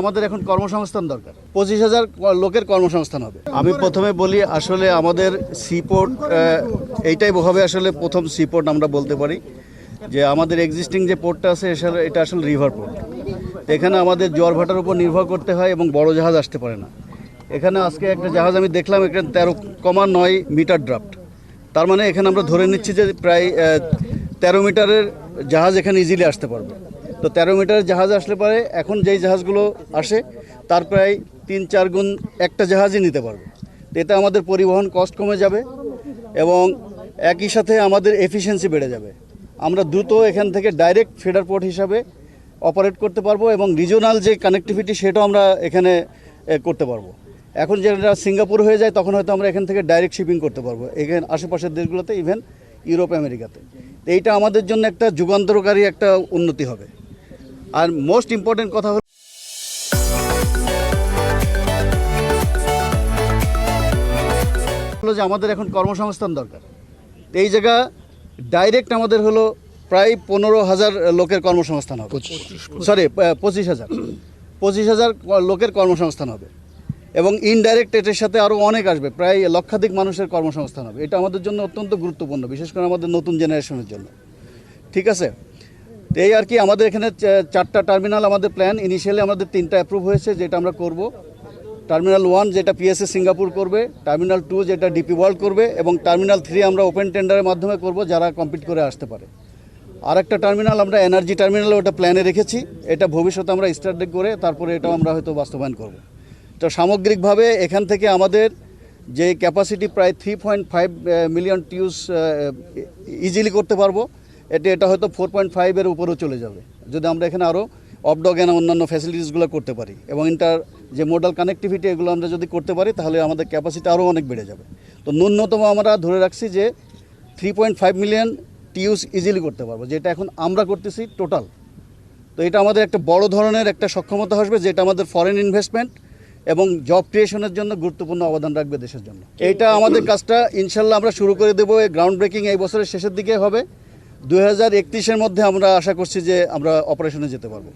আমাদের এখন কর্মসংস্থান দরকার। পঁচিশ হাজার লোকের কর্মসংস্থান হবে। আমি প্রথমে বলি, আসলে আমাদের সিপোর্ট এইটাই হবে আসলে প্রথম সিপোর্ট আমরা বলতে পারি। যে আমাদের এক্সিস্টিং যে পোর্টটা আছে এটা আসলে রিভার পোর্ট। এখানে আমাদের জোয়ার ভাটার উপর নির্ভর করতে হয় এবং বড় জাহাজ আসতে পারে না। এখানে আজকে একটা জাহাজ আমি দেখলাম, এখানে তেরো কমা নয় মিটার ড্রাফট তার মানে এখানে আমরা ধরে নিচ্ছি যে প্রায় তেরো মিটারের জাহাজ এখানে ইজিলি আসতে পারবে। তো তেরো মিটারের জাহাজ আসলে পরে এখন যেই জাহাজগুলো আসে, তার প্রায় তিন, চার গুণ একটা জাহাজই নিতে পারবে। তো এতে আমাদের পরিবহন কস্ট কমে যাবে এবং একই সাথে আমাদের এফিসিয়েন্সি বেড়ে যাবে। আমরা দ্রুত এখান থেকে ডাইরেক্ট ফিডার পোর্ট হিসাবে অপারেট করতে পারব এবং রিজনাল যে কানেক্টিভিটি সেটাও আমরা এখানে করতে পারব। এখন যেটা সিঙ্গাপুর হয়ে যায়, তখন হয়তো আমরা এখান থেকে ডাইরেক্ট শিপিং করতে পারব। এখানে আশেপাশের দেশগুলোতে ইভেন ইউরোপ, আমেরিকাতে। এইটা আমাদের জন্য একটা যুগান্তরকারী একটা উন্নতি হবে। আর মোস্ট ইম্পর্টেন্ট কথা হলো হলো যে আমাদের এখন কর্মসংস্থান দরকার। এই জায়গা ডাইরেক্ট আমাদের হলো প্রায় পনেরো হাজার লোকের কর্মসংস্থান হবে। সরি পঁচিশ হাজার। পঁচিশ হাজার। লোকের কর্মসংস্থান হবে। এবং ইনডাইরেক্ট এটার সাথে আরও অনেক আসবে। প্রায় লক্ষাধিক মানুষের কর্মসংস্থান হবে। এটা আমাদের জন্য অত্যন্ত গুরুত্বপূর্ণ বিশেষ করে আমাদের নতুন জেনারেশনের জন্য। ঠিক আছে? তো এই আর কি আমাদের এখানে চারটা টার্মিনাল আমাদের প্ল্যান ইনিশিয়ালি আমাদের তিনটা অ্যাপ্রুভ হয়েছে, যেটা আমরা করব। টার্মিনাল ওয়ান যেটা পিএসএ সিঙ্গাপুর করবে টার্মিনাল টু যেটা ডিপি ওয়ার্ল্ড করবে, এবং টার্মিনাল থ্রি আমরা ওপেন টেন্ডারের মাধ্যমে করব, যারা কমপ্লিট করে আসতে পারে। আর একটা টার্মিনাল আমরা এনার্জি টার্মিনাল ওটা প্ল্যানে রেখেছি। এটা ভবিষ্যতে আমরা স্টার্ট করে তারপরে এটাও আমরা হয়তো বাস্তবায়ন করব। তো সামগ্রিকভাবে এখান থেকে আমাদের যে ক্যাপাসিটি প্রায় three point five million TEUs easily করতে পারব। এটা এটা হয়তো ফোর পয়েন্ট ফাইভের উপরেও চলে যাবে। যদি আমরা এখানে আরও অফডগ এন অন্যান্য ফ্যাসিলিটিসগুলো করতে পারি এবং ইন্টার যে মোডাল কানেক্টিভিটি এগুলো আমরা যদি করতে পারি তাহলে আমাদের ক্যাপাসিটি আরও অনেক বেড়ে যাবে। তো ন্যূনতম আমরা ধরে রাখছি যে three point five million TEUs easily করতে পারব যেটা এখন আমরা করতেছি টোটাল তো এটা আমাদের একটা বড় ধরনের একটা সক্ষমতা আসবে যেটা আমাদের ফরেন ইনভেস্টমেন্ট এবং জব ক্রিয়েশনের জন্য গুরুত্বপূর্ণ অবদান রাখবে দেশের জন্য। এইটা আমাদের কাজটা ইনশাল্লাহ আমরা শুরু করে দেবো গ্রাউন্ড ব্রেকিং এই বছরের শেষের দিকে হবে। দুই হাজার মধ্যে আমরা আশা করছি যে আমরা অপারেশনে যেতে পারব।